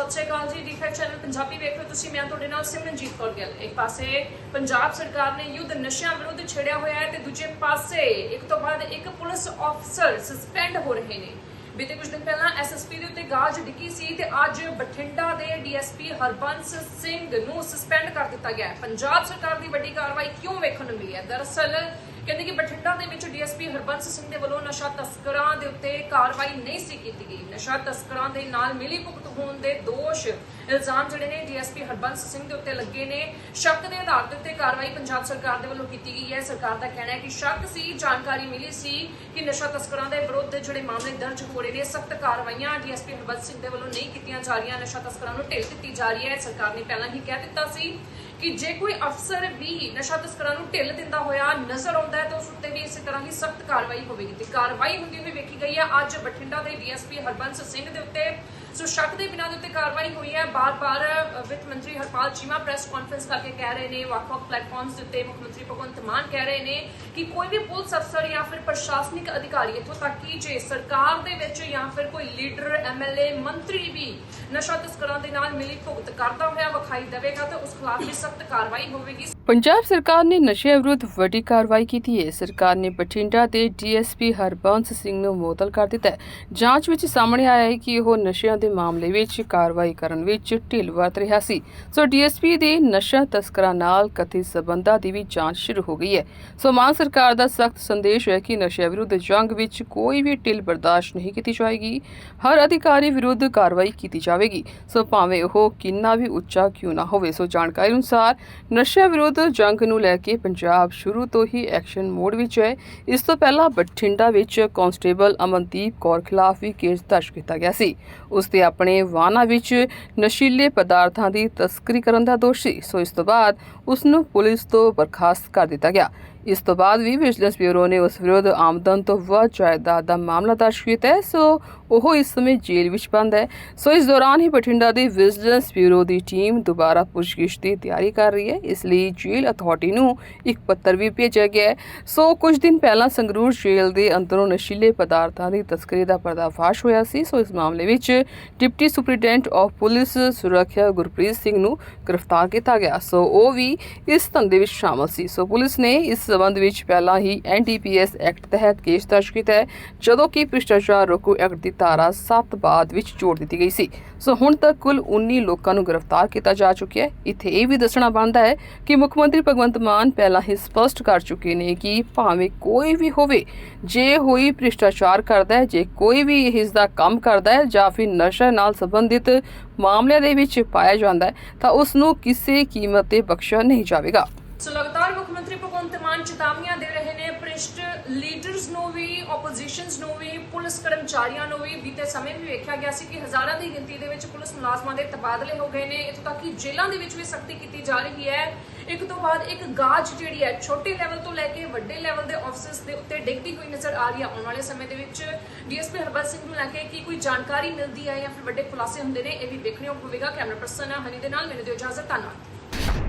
ਸਤਿ ਸ਼੍ਰੀ ਅਕਾਲ ਜੀ D5 channel Punjabi ਵੇਖ ਰਹੇ ਤੁਸੀਂ, ਮੈਂ ਤੁਹਾਡੇ ਨਾਲ ਸਿਮਰਨਜੀਤ ਕੌਰ ਗਿੱਲ। ਇੱਕ ਪਾਸੇ ਪੰਜਾਬ ਸਰਕਾਰ ਨੇ ਯੁੱਧ ਨਸ਼ਿਆਂ ਵਿਰੁੱਧ ਛੇੜਿਆ ਹੋਇਆ ਹੈ ਤੇ ਦੂਜੇ ਪਾਸੇ ਇੱਕ ਤੋਂ ਬਾਅਦ ਇੱਕ ਪੁਲਿਸ ਅਫਸਰ ਸਸਪੈਂਡ ਹੋ ਰਹੇ ਨੇ। ਬੀਤੇ ਕੁਝ ਦਿਨ ਪਹਿਲਾਂ ਐਸਐਸਪੀ ਦੇ ਉੱਤੇ ਗਾਜ ਡਿੱਗੀ ਸੀ ਤੇ ਅੱਜ ਬਠਿੰਡਾ ਦੇ ਡੀਐਸਪੀ ਹਰਬੰਸ ਸਿੰਘ ਨੂੰ ਸਸਪੈਂਡ ਕਰ ਦਿੱਤਾ ਗਿਆ ਹੈ। ਪੰਜਾਬ ਸਰਕਾਰ ਦੀ ਵੱਡੀ ਕਾਰਵਾਈ ਕਿਉਂ ਵੇਖਣ ਨੂੰ ਮਿਲੀ ਹੈ? ਦਰਅਸਲ ਕਹਿੰਦੇ ਕਿ ਬਠਿੰਡਾ ਦੇ ਵਿੱਚ ਡੀਐਸਪੀ ਹਰਬੰਸ ਸਿੰਘ ਦੇ ਵੱਲੋਂ ਨਸ਼ਾ ਤਸਕਰਾਂ ਦੇ ਉੱਤੇ ਕਾਰਵਾਈ ਨਹੀਂ ਸੀ ਕੀਤੀ ਗਈ। ਨਸ਼ਾ ਤਸਕਰਾਂ ਦੇ ਨਾਲ ਮਿਲੀ ਭੁਗਤ ਹੋਣ ਦੇ ਦੋਸ਼ ਇਲਜ਼ਾਮ ਜਿਹੜੇ ਨੇ ਡੀਐਸਪੀ ਹਰਬੰਸ ਸਿੰਘ ਦੇ ਉੱਤੇ ਲੱਗੇ ਨੇ। ਸ਼ੱਕ ਦੇ ਆਧਾਰ ਦੇ ਉੱਤੇ ਕਾਰਵਾਈ ਪੰਜਾਬ ਸਰਕਾਰ ਦੇ ਵੱਲੋਂ ਕੀਤੀ ਗਈ ਹੈ। ਸਰਕਾਰ ਦਾ ਕਹਿਣਾ ਹੈ ਕਿ ਸ਼ੱਕ ਸੀ, ਜਾਣਕਾਰੀ ਮਿਲੀ ਸੀ ਕਿ ਨਸ਼ਾ ਤਸਕਰਾਂ ਦੇ ਵਿਰੁੱਧ ਜਿਹੜੇ ਮਾਮਲੇ ਦਰਜ ਹੋ ਰਹੇ ਨੇ, ਸਖਤ ਕਾਰਵਾਈਆਂ ਡੀਐਸਪੀ ਹਰਬੰਸ ਸਿੰਘ ਦੇ ਵੱਲੋਂ ਨਹੀਂ ਕੀਤੀਆਂ ਜਾ ਰਹੀਆਂ। ਨਸ਼ਾ ਤਸਕਰਾਂ ਨੂੰ ਢਿੱਲ ਦਿੱਤੀ ਜਾ ਰਹੀ ਹੈ। ਸਰਕਾਰ ਨੇ ਪਹਿਲਾਂ ਹੀ ਕਹਿ ਦਿੱਤਾ ਸੀ ਕਿ ਜੇ ਕੋਈ ਅਫਸਰ ਵੀ ਨਸ਼ਾ ਤਸਕਰਾਂ ਨੂੰ ਢਿੱਲ ਦਿੰਦਾ ਹੋਇਆ ਨਜ਼ਰ ਆਉਂਦਾ ਹੈ ਤਾਂ ਉਸ ਉੱਤੇ ਵੀ ਇਸੇ ਤਰ੍ਹਾਂ ਦੀ ਸਖਤ ਕਾਰਵਾਈ ਹੋਵੇਗੀ ਤੇ ਕਾਰਵਾਈ ਹੁੰਦੀ ਹੋਈ ਵੇਖੀ ਗਈ ਹੈ। ਅੱਜ ਬਠਿੰਡਾ ਦੇ ਡੀਐਸਪੀ ਹਰਬੰਸ ਸਿੰਘ ਦੇ ਉੱਤੇ ਸੋ ਸ਼ੱਕ ਦੇ ਬਿਨਾਂ ਦੇ ਉੱਤੇ ਕਾਰਵਾਈ ਹੋਈ ਹੈ। ਬਾਰ-ਬਾਰ ਵਿੱਤ ਮੰਤਰੀ ਹਰਪਾਲ ਚੀਮਾ ਪ੍ਰੈਸ ਕਾਨਫਰੰਸ ਕਰਕੇ ਕਹਿ ਰਹੇ ਨੇ, ਵੱਖ-ਵੱਖ ਪਲੇਟਫਾਰਮਸ ਦੇ ਉੱਤੇ ਮੁੱਖ ਮੰਤਰੀ ਭਗਵੰਤ ਮਾਨ ਕਹਿ ਰਹੇ ਨੇ ਕਿ ਕੋਈ ਵੀ ਪੁਲਿਸ ਅਫਸਰ ਜਾਂ ਫਿਰ ਪ੍ਰਸ਼ਾਸਨਿਕ ਅਧਿਕਾਰੀ ਇੱਥੋਂ ਤੱਕ ਕਿ ਜੇ ਸਰਕਾਰ ਦੇ ਵਿੱਚ ਜਾਂ ਫਿਰ ਕੋਈ ਲੀਡਰ ਐਮਐਲਏ ਮੰਤਰੀ ਵੀ ਨਸ਼ਾ ਤਸਕਰਾਂ ਦੇ ਨਾਲ ਮਿਲੀ ਭੁਗਤ ਕਰਦਾ ਹੋਇਆ ਵਿਖਾਈ ਦੇਵੇਗਾ ਤਾਂ ਉਸ ਖਿਲਾਫ ਵੀ ਸਖਤ ਕਾਰਵਾਈ ਹੋਵੇਗੀ। ਪੰਜਾਬ ਸਰਕਾਰ ਨੇ ਨਸ਼ਿਆਂ ਵਿਰੁੱਧ ਵੱਡੀ ਕਾਰਵਾਈ ਕੀਤੀ ਹੈ। ਸਰਕਾਰ ਨੇ ਬਠਿੰਡਾ ਦੇ ਡੀਐਸਪੀ ਹਰਬੰਸ ਸਿੰਘ ਨੂੰ ਮੁਅੱਤਲ ਕਰ ਦਿੱਤਾ ਹੈ। ਜਾਂਚ ਵਿੱਚ ਸਾਹਮਣੇ ਆਇਆ ਹੈ ਕਿ ਉਹ ਨਸ਼ਿਆਂ ਦੇ ਮਾਮਲੇ ਵਿੱਚ ਕਾਰਵਾਈ ਕਰਨ ਵਿੱਚ ਢਿੱਲ ਵਰਤ ਰਿਹਾ ਸੀ। ਸੋ ਡੀਐਸਪੀ ਦੇ ਨਸ਼ਾ ਤਸਕਰਾਂ ਨਾਲ ਕਥਿਤ ਸਬੰਧਾਂ ਦੀ ਵੀ ਜਾਂਚ ਸ਼ੁਰੂ ਹੋ ਗਈ ਹੈ। ਸੋ ਮਾਨ ਸਰਕਾਰ ਦਾ ਸਖਤ ਸੰਦੇਸ਼ ਹੈ ਕਿ ਨਸ਼ਿਆਂ ਵਿਰੁੱਧ ਜੰਗ ਵਿੱਚ ਕੋਈ ਵੀ ਢਿੱਲ ਬਰਦਾਸ਼ਤ ਨਹੀਂ ਕੀਤੀ ਜਾਏਗੀ। ਹਰ ਅਧਿਕਾਰੀ ਵਿਰੁੱਧ ਕਾਰਵਾਈ ਕੀਤੀ ਜਾਵੇਗੀ। ਸੋ ਭਾਵੇਂ ਉਹ ਕਿੰਨਾ ਵੀ ਉੱਚਾ ਕਿਉਂ ਨਾ ਹੋਵੇ ਸੋ ਜਾਣਕਾਰੀ ਅਨੁਸਾਰ ਨਸ਼ਿਆਂ ਵਿਰੁੱਧ ਜੰਗ ਨੂੰ ਲੈ ਕੇ ਪੰਜਾਬ ਸ਼ੁਰੂ ਤੋਂ ਹੀ ਐਕਸ਼ਨ ਮੋਡ ਵਿੱਚ ਹੈ। ਇਸ ਤੋਂ ਪਹਿਲਾਂ ਬਠਿੰਡਾ ਵਿੱਚ ਕਾਂਸਟੇਬਲ ਅਮਨਦੀਪ ਕੌਰ ਖਿਲਾਫ ਵੀ ਕੇਸ ਦਰਜ ਕੀਤਾ ਗਿਆ ਸੀ। ਉਸ ਤੇ ਆਪਣੇ ਵਾਹਨਾਂ ਵਿੱਚ ਨਸ਼ੀਲੇ ਪਦਾਰਥਾਂ ਦੀ ਤਸਕਰੀ ਕਰਨ ਦਾ ਦੋਸ਼ ਸੀ। ਸੋ ਇਸ ਤੋਂ ਬਾਅਦ ਉਸ ਨੂੰ ਪੁਲਿਸ ਤੋਂ ਬਰਖਾਸਤ ਕਰ ਦਿੱਤਾ ਗਿਆ। ਇਸ ਤੋਂ ਬਾਅਦ ਵੀ ਵਿਜੀਲੈਂਸ ਬਿਊਰੋ ਨੇ ਉਸ ਵਿਰੁੱਧ ਆਮਦਨ ਤੋਂ ਵੱਧ ਜਾਇਦਾਦ ਦਾ ਮਾਮਲਾ ਦਰਜ ਕੀਤਾ ਹੈ, ਸੋ ਉਹ ਇਸ ਸਮੇਂ ਜੇਲ੍ਹ ਵਿੱਚ ਬੰਦ ਹੈ। ਸੋ ਇਸ ਦੌਰਾਨ ਹੀ ਬਠਿੰਡਾ ਦੀ ਵਿਜੀਲੈਂਸ ਬਿਊਰੋ ਦੀ ਟੀਮ ਦੁਬਾਰਾ ਪੁੱਛਗਿੱਛ ਦੀ ਤਿਆਰੀ ਕਰ ਰਹੀ ਹੈ। ਇਸ ਲਈ ਜੇਲ੍ਹ ਅਥਾਰਟੀ ਨੂੰ ਇੱਕ ਪੱਤਰ ਵੀ ਭੇਜਿਆ ਗਿਆ ਹੈ। ਸੋ ਕੁਝ ਦਿਨ ਪਹਿਲਾਂ ਸੰਗਰੂਰ ਜੇਲ੍ਹ ਦੇ ਅੰਦਰੋਂ ਨਸ਼ੀਲੇ ਪਦਾਰਥਾਂ ਦੀ ਤਸਕਰੀ ਦਾ ਪਰਦਾਫਾਸ਼ ਹੋਇਆ ਸੀ। ਸੋ ਇਸ ਮਾਮਲੇ ਵਿੱਚ ਡਿਪਟੀ ਸੁਪਰੀਡੈਂਟ ਆਫ ਪੁਲਿਸ ਸੁਰੱਖਿਆ ਗੁਰਪ੍ਰੀਤ ਸਿੰਘ ਨੂੰ ਗ੍ਰਿਫਤਾਰ ਕੀਤਾ ਗਿਆ। ਸੋ ਉਹ ਵੀ ਇਸ ਧੰਦੇ ਵਿੱਚ ਸ਼ਾਮਲ ਸੀ। ਸੋ ਪੁਲਿਸ ਨੇ ਇਸ ਸਬੰਧ ਵਿੱਚ ਪਹਿਲਾਂ ਹੀ ਐਨਡੀਪੀਐਸ ਐਕਟ ਤਹਿਤ ਕੇਸ ਦਰਜ ਕੀਤਾ ਹੈ, ਜਦੋਂ ਕਿ ਭ੍ਰਿਸ਼ਟਾਚਾਰ ਰੋਕੂ ਐਕਟ ਦੀ ਧਾਰਾ 7 ਬਾਅਦ ਵਿੱਚ ਜੋੜ ਦਿੱਤੀ ਗਈ ਸੀ। ਸੋ ਹੁਣ ਤੱਕ ਕੁੱਲ 19 ਲੋਕਾਂ ਨੂੰ ਗ੍ਰਿਫਤਾਰ ਕੀਤਾ ਜਾ ਚੁੱਕਿਆ ਹੈ। ਇੱਥੇ ਇਹ ਵੀ ਦੱਸਣਾ ਬਣਦਾ ਹੈ ਕਿ ਮੁੱਖ ਮੰਤਰੀ ਭਗਵੰਤ ਮਾਨ ਪਹਿਲਾਂ ਹੀ ਸਪਸ਼ਟ ਕਰ ਚੁੱਕੇ ਨੇ ਕਿ ਭਾਵੇਂ ਕੋਈ ਵੀ ਹੋਵੇ, ਜੇ ਹੋਈ ਭ੍ਰਿਸ਼ਟਾਚਾਰ ਕਰਦਾ ਹੈ, ਜੇ ਕੋਈ ਵੀ ਇਸ ਦਾ ਕੰਮ ਕਰਦਾ ਹੈ ਜਾਂ ਫਿਰ ਨਸ਼ਾ ਨਾਲ ਸੰਬੰਧਿਤ ਮਾਮਲਿਆਂ ਦੇ ਵਿੱਚ ਪਾਇਆ ਜਾਂਦਾ ਹੈ, ਤਾਂ ਉਸ ਨੂੰ ਕਿਸੇ ਕੀਮਤ ਤੇ ਬਖਸ਼ਿਆ ਨਹੀਂ ਜਾਵੇਗਾ। ਸੋ ਲਗਾਤਾਰ ਭਗਵੰਤ ਮਾਨ ਚੇਤਾਵਨੀਆਂ ਦੇ ਰਹੇ ਨੇ। ਭ੍ਰਿਸ਼ਟ ਲੀਡਰਸ ਨੂੰ ਵੀ ਆਪੋਜੀਸ਼ਨਸ ਨੂੰ ਵੀ, ਪੁਲਿਸ ਕਰਮਚਾਰੀਆਂ ਨੂੰ ਵੀ ਬੀਤੇ ਸਮੇਂ ਵੀ ਵੇਖਿਆ ਗਿਆ ਸੀ ਕਿ ਹਜ਼ਾਰਾਂ ਦੀ ਗਿਣਤੀ ਦੇ ਵਿੱਚ ਪੁਲਿਸ ਮੁਲਾਜ਼ਮਾਂ ਦੇ ਤਬਾਦਲੇ ਹੋ ਗਏ ਨੇ। ਇੱਥੋਂ ਤੱਕ ਕਿ ਜੇਲ੍ਹਾਂ ਦੇ ਵਿੱਚ ਵੀ ਸਖਤੀ ਕੀਤੀ ਜਾ ਰਹੀ ਹੈ। ਇੱਕ ਤੋਂ ਬਾਅਦ ਇੱਕ ਗਾਜ ਜਿਹੜੀ ਹੈ, ਛੋਟੇ ਲੈਵਲ ਤੋਂ ਲੈ ਕੇ ਵੱਡੇ ਲੈਵਲ ਦੇ ਆਫਿਸਰਸ ਦੇ ਉੱਤੇ ਡਿੱਗਦੀ ਹੋਈ ਨਜ਼ਰ ਆ ਰਹੀ ਹੈ ਆਉਣ ਵਾਲੇ ਸਮੇਂ ਦੇ ਵਿੱਚ। ਡੀਐਸਪੀ ਹਰਬੰਸ ਸਿੰਘ ਨੂੰ ਲੈ ਕੇ ਕੀ ਕੋਈ ਜਾਣਕਾਰੀ ਮਿਲਦੀ ਹੈ ਜਾਂ ਫਿਰ ਵੱਡੇ ਖੁਲਾਸੇ ਹੁੰਦੇ ਨੇ ਇਹ ਵੀ ਦੇਖਣਯੋਗ ਹੋਵੇਗਾ। ਕੈਮਰਾ ਪਰਸਨ ਹਨੀ ਦੇ ਨਾਲ, ਮੈਨੂੰ ਦਿਓ ਇਜਾਜ਼ਤ, ਧੰਨਵਾਦ।